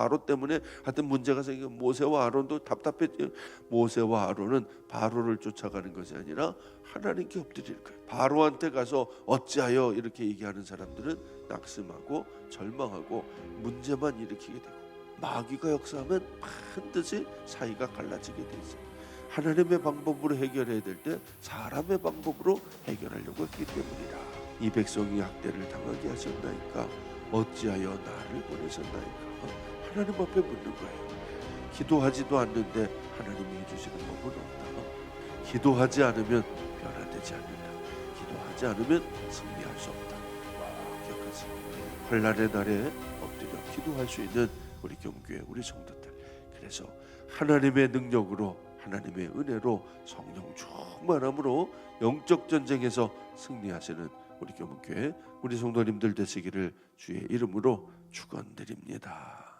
바로 때문에 하여튼 문제가 생겨 모세와 아론도 답답했죠. 모세와 아론은 바로를 쫓아가는 것이 아니라 하나님께 엎드릴 거예요. 바로한테 가서 어찌하여 이렇게 얘기하는 사람들은 낙심하고 절망하고 문제만 일으키게 되고 마귀가 역사하면 반드시 사이가 갈라지게 돼 있어요. 하나님의 방법으로 해결해야 될 때 사람의 방법으로 해결하려고 했기 때문이라 이 백성이 학대를 당하게 하셨나이까 어찌하여 나를 보내셨나이까 하나님 앞에 묻는 거예요. 기도하지도 않는데 하나님이 해주시는 법은 없다 기도하지 않으면 변화되지 않는다. 기도하지 않으면 승리할 수 없다. 와, 기억하세요. 환란의 날에 엎드려 기도할 수 있는 우리 경교회 우리 성도들. 그래서 하나님의 능력으로 하나님의 은혜로 성령 충만함으로 영적 전쟁에서 승리하시는 우리 교문교회 우리 성도님들 되시기를 주의 이름으로 축원드립니다.